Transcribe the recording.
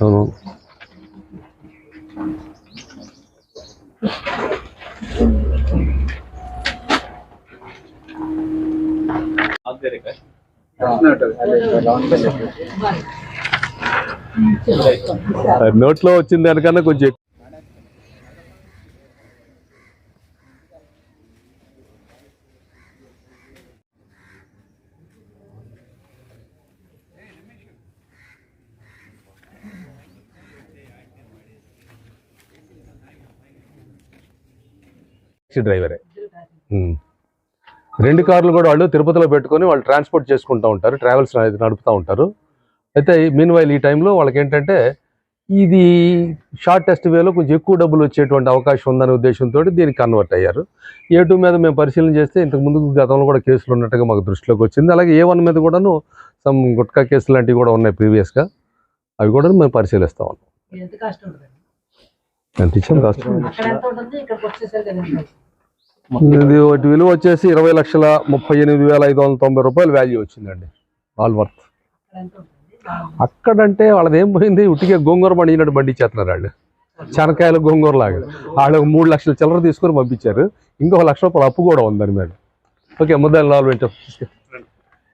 అవును. నోట్లో వచ్చిన దానికన్నా కొంచెం టాక్సీ డ్రైవరే. రెండు కార్లు కూడా వాళ్ళు తిరుపతిలో పెట్టుకొని వాళ్ళు ట్రాన్స్పోర్ట్ చేసుకుంటూ ఉంటారు ట్రావెల్స్ అనేది నడుపుతూ ఉంటారు. అయితే మీన్ వైల్ ఈ టైంలో వాళ్ళకి ఏంటంటే ఇది షార్టెస్ట్ వేలో కొంచెం ఎక్కువ డబ్బులు వచ్చేటువంటి అవకాశం ఉందనే ఉద్దేశంతో దీనికి కన్వర్ట్ అయ్యారు. ఏ టూ మీద మేము పరిశీలన చేస్తే ఇంతకు ముందు గతంలో కూడా కేసులు ఉన్నట్టుగా మాకు దృష్టిలోకి వచ్చింది. అలాగే ఏ వన్ మీద కూడాను సమ్ గుట్కా కేసులు లాంటివి కూడా ఉన్నాయి ప్రీవియస్గా. అవి కూడా మేము పరిశీలిస్తా ఉన్నాం. ఎంత ఇచ్చాం కాస్ట్? వాటి విలువ వచ్చేసి ఇరవై లక్షల ముప్పై ఎనిమిది వేల ఐదు వందల తొంభై రూపాయలు వాల్యూ వచ్చిందండి ఆల్ వర్త్ అక్కడంటే వాళ్ళది ఏం పోయింది? ఉట్టిగా గోంగూర పండినట్టు పండించేస్తున్నారు వాళ్ళు. శనకాయలు గోంగూర లాగా వాళ్ళు ఒక మూడు లక్షల చిల్లర తీసుకొని పంపించారు. ఇంకొక లక్ష రూపాయలు అప్పు కూడా ఉందండి మేడం. ఓకే ముద్దాలు నాలుగు వెంట